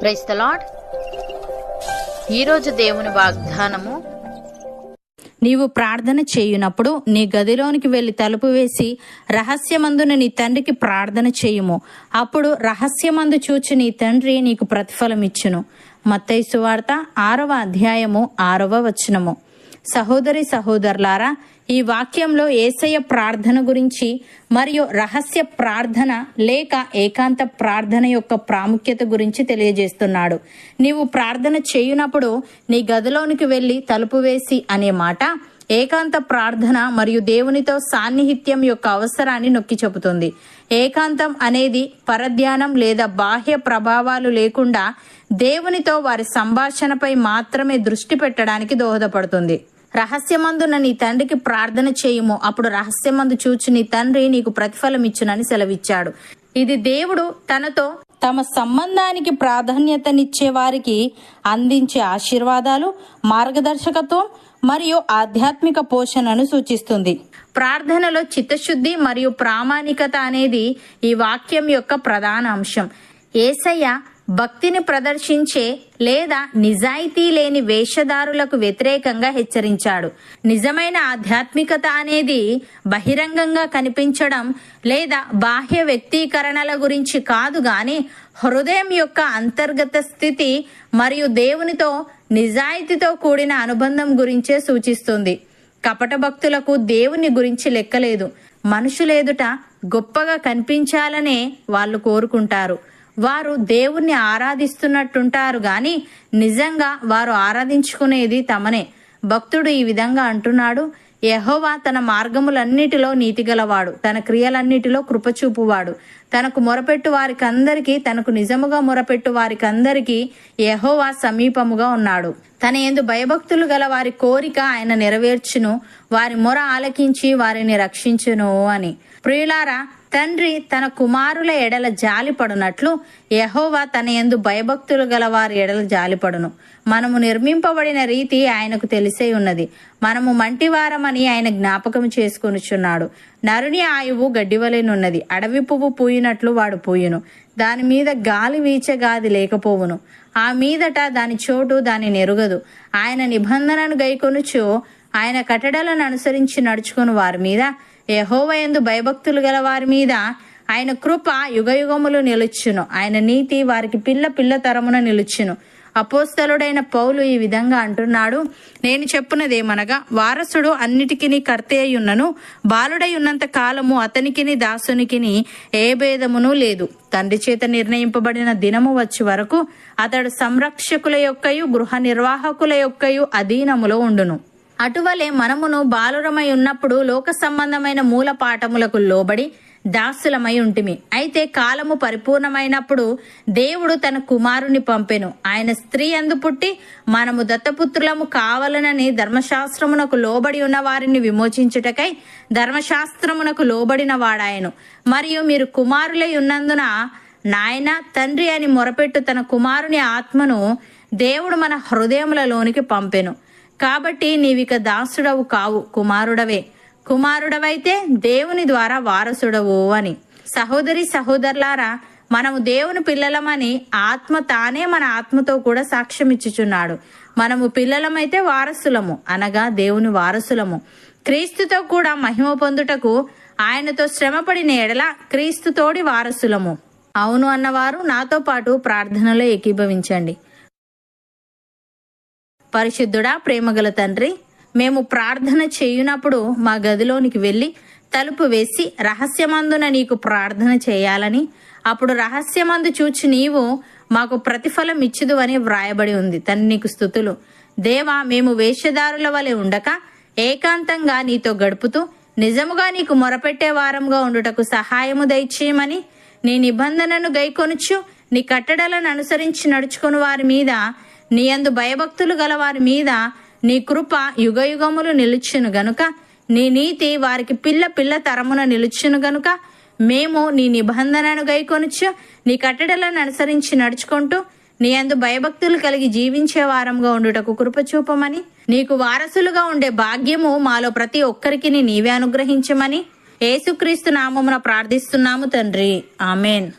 Price the lord ఈరోజు దేవుని వాగ్దానము నీవు ప్రార్థన చేయునప్పుడు నీ గదిలోనికి వెళ్ళి తలుపు వేసి రహస్యమందున నీ తండ్రికి ప్రార్థన చేయుము. అప్పుడు రహస్యమందు చూచి నీ తండ్రి నీకు ప్రతిఫలం ఇచ్చును. మత్తైసు వార్త ఆరవ అధ్యాయము ఆరవ వచనము. సహోదరి సహోదరులారా ఈ వాక్యంలో ఏసయ్య ప్రార్థన గురించి మరియు రహస్య ప్రార్థన లేక ఏకాంత ప్రార్థన యొక్క ప్రాముఖ్యత గురించి తెలియజేస్తున్నాడు. నీవు ప్రార్థన చేయునప్పుడు నీ గదిలోనికి వెళ్ళి తలుపు వేసి అనే మాట ఏకాంత ప్రార్థన మరియు దేవునితో సాన్నిహిత్యం యొక్క అవసరాన్ని నొక్కి చెబుతుంది. ఏకాంతం అనేది పరధ్యానం లేదా బాహ్య ప్రభావాలు లేకుండా దేవునితో వారి సంభాషణపై మాత్రమే దృష్టి పెట్టడానికి దోహదపడుతుంది. రహస్యమందున నీ తండ్రికి ప్రార్థన చేయుము. అప్పుడు రహస్యమందు చూచి నీ తండ్రి నీకు ప్రతిఫలం ఇచ్చునని సెలవిచ్చాడు. ఇది దేవుడు తనతో తమ సంబంధానికి ప్రాధాన్యతనిచ్చే వారికి అందించే ఆశీర్వాదాలు మార్గదర్శకత్వం మరియు ఆధ్యాత్మిక పోషణను సూచిస్తుంది. ప్రార్థనలో చిత్తశుద్ధి మరియు ప్రామాణికత అనేది ఈ వాక్యం యొక్క ప్రధాన అంశం. ఏసయ్య భక్తిని ప్రదర్శించే లేదా నిజాయితీ లేని వేషధారులకు వ్యతిరేకంగా హెచ్చరించాడు. నిజమైన ఆధ్యాత్మికత అనేది బహిరంగంగా కనిపించడం లేదా బాహ్య వ్యక్తీకరణల గురించి కాదు గాని హృదయం యొక్క అంతర్గత స్థితి మరియు దేవునితో నిజాయితీతో కూడిన అనుబంధం గురించే సూచిస్తుంది. కపట భక్తులకు దేవుని గురించి లెక్కలేదు. మనుషులేదుట గొప్పగా కనిపించాలనే వాళ్ళు కోరుకుంటారు. వారు దేవుణ్ణి ఆరాధిస్తున్నట్టుంటారు గాని నిజంగా వారు ఆరాధించుకునేది తమనే. భక్తుడు ఈ విధంగా అంటున్నాడు యహోవా తన మార్గములన్నిటిలో నీతిగలవాడు తన క్రియలన్నిటిలో కృపచూపువాడు. తనకు మొరపెట్టు వారికందరికీ తనకు నిజముగా మొరపెట్టు వారికందరికీ యహోవా సమీపముగా ఉన్నాడు. తన ఎందు భయభక్తులు గల వారి కోరిక ఆయన నెరవేర్చును వారి మొర ఆలకించి వారిని రక్షించును అని. ప్రియులారా తండ్రి తన కుమారుల ఎడల జాలిపడునట్లు యహోవా తన ఎందు భయభక్తులు గల వారి ఎడల జాలిపడును మనము నిర్మింపబడిన రీతి ఆయనకు తెలిసే ఉన్నది. మనము మంటివారమని ఆయన జ్ఞాపకం చేసుకొనుచున్నాడు. నరుని ఆయువు గడ్డివలెనున్నది అడవి పువ్వు పూయినట్లు వాడు పూయును. దాని మీద గాలి వీచగాది లేకపోవును. ఆ మీదట దాని చోటు దాని నెరుగదు. ఆయన నిబంధనను గైకొనుచు ఆయన కట్టడలను అనుసరించి నడుచుకుని వారి మీద యహోవయందు భయభక్తులు గల వారి మీద ఆయన కృప యుగయుగములు నిలుచును. ఆయన నీతి వారికి పిల్ల పిల్ల తరమున నిలుచును. అపోస్తలుడైన పౌలు ఈ విధంగా అంటున్నాడు నేను చెప్పున్నదేమనగా వారసుడు అన్నిటికీ కర్తయ్యున్నను బాలుడై ఉన్నంత కాలము అతనికిని దాసునికిని ఏ భేదమును లేదు. తండ్రి చేత నిర్ణయింపబడిన దినము వచ్చి వరకు అతడు సంరక్షకుల యొక్కయు గృహ నిర్వాహకుల యొక్కయు అధీనములో ఉండును. అటువలే మనమును బాలురమై ఉన్నప్పుడు లోక సంబంధమైన మూల పాఠములకు లోబడి దాసులమై ఉంటిమి. అయితే కాలము పరిపూర్ణమైనప్పుడు దేవుడు తన కుమారుని పంపెను. ఆయన స్త్రీ అందు పుట్టి మనము దత్తపుత్రులము కావాలనని ధర్మశాస్త్రమునకు లోబడి ఉన్న వారిని విమోచించుటకై ధర్మశాస్త్రమునకు లోబడిన వాడాయను. మరియు మీరు కుమారులై ఉన్నందున నాయన తండ్రి అని మొరపెట్టు తన కుమారుని ఆత్మను దేవుడు మన హృదయములలోనికి పంపెను. కాబట్టి నీవిక దాసుడవు కావు కుమారుడవే. కుమారుడవైతే దేవుని ద్వారా వారసుడవు అని. సహోదరి సహోదరులారా మనము దేవుని పిల్లలమని ఆత్మ తానే మన ఆత్మతో కూడా సాక్ష్యం ఇచ్చుచున్నాడు. మనము పిల్లలమైతే వారసులము అనగా దేవుని వారసులము. క్రీస్తుతో కూడా మహిమ పొందుటకు ఆయనతో శ్రమపడిన ఎడల క్రీస్తుతోడి వారసులము. అవును అన్నవారు నాతో పాటు ప్రార్థనలో ఏకీభవించండి. పరిశుద్ధుడా ప్రేమగల తండ్రి మేము ప్రార్థన చేయునప్పుడు మా గదిలోనికి వెళ్ళి తలుపు వేసి రహస్యమందున నీకు ప్రార్థన చేయాలని అప్పుడు రహస్యమందు చూచి నీవు మాకు ప్రతిఫలం ఇచ్చుదు అని వ్రాయబడి ఉంది. తండ్రి నీకు స్థుతులు. దేవా మేము వేషధారుల వలె ఉండక ఏకాంతంగా నీతో గడుపుతూ నిజముగా నీకు మొరపెట్టే వారంగా ఉండుటకు సహాయము దయచేయమని నీ నిబంధనను గైకొనుచు నీ కట్టడలను అనుసరించి నడుచుకుని వారి మీద నీయందు భయభక్తులు గల వారి మీద నీ కృప యుగయుగములు నిలుచును గనుక నీ నీతి వారికి పిల్ల పిల్ల తరమున నిలుచును గనుక మేము నీ నిబంధనను గైకొనుచు నీ కట్టడలను అనుసరించి నడుచుకుంటూ నీ అందు భయభక్తులు కలిగి జీవించే వారంగా ఉండుటకు కృపచూపమని నీకు వారసులుగా ఉండే భాగ్యము మాలో ప్రతి ఒక్కరికి నీవే అనుగ్రహించమని ఏసుక్రీస్తు నామమున ప్రార్థిస్తున్నాము తండ్రి. ఆమెన్.